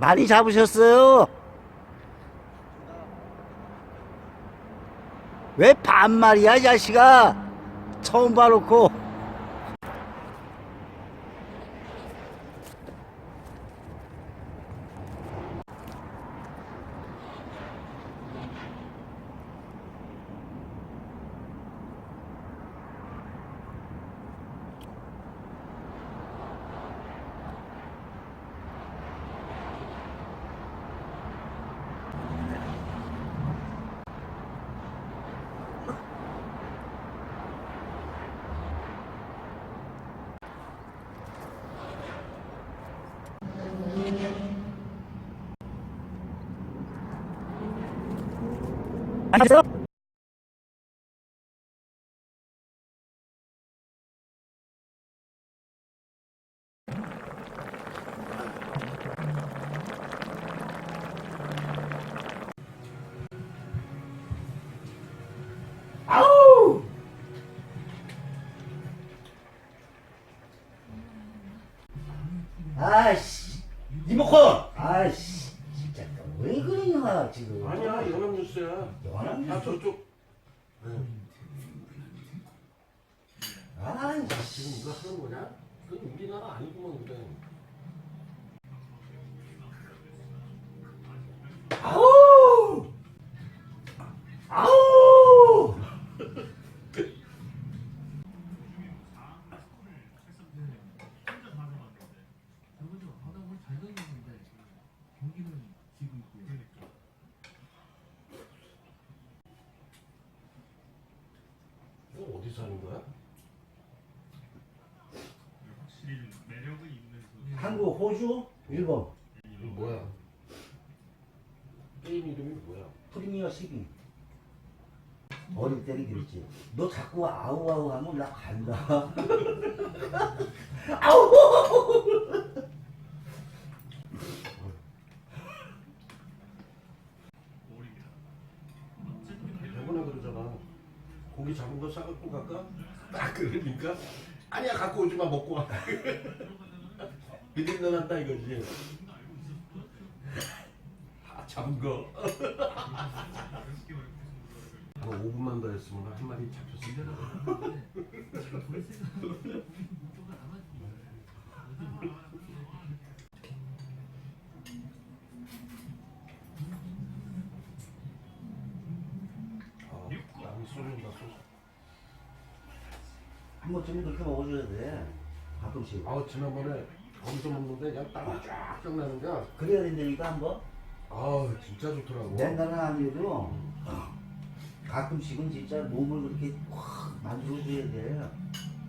많이 잡으셨어요. 왜 반말이야, 이 자식아? 처음 봐놓고. 안녕하세요. 아우! 아이씨, 리모컨! 아이씨, 왜 그러냐 지금? 아니야 연합뉴스야 연합뉴스? 아 저쪽 네. 아이씨. 지금 이거 하는 거냐? 그건 우리나라 아니구만 그래 아우! 아우! 이거 어디서 하는 거야? 확실히 매력은 있는 그 한국, 호주, 일본 이거 뭐야? 게임 이름이 뭐야? 프리미어 12. 어릴 때는 그랬지. 너 자꾸 아우아우 하면 나 간다. 아우! 볼입니다. 대본에 그러잖아 고기 잡은 거 싸갖고 갈까? 딱 그러니까? 아니야 갖고 오지 마 먹고 와. 비린내 난다 이거지. 아 잡은 거. 한 5분만 더 했으면 한 마리 잡혔을 텐데 아, 쏘한 번쯤은 그렇게 먹어줘야 돼. 가끔씩. 아 지난번에 거기서 먹는데 그냥 땀이 쫙쫙 나는 거야 그래야 된다니까 한 번. 아 진짜 좋더라고 맨날은 아니어도 가끔씩은 진짜 몸을 그렇게 확 만들어줘야 돼.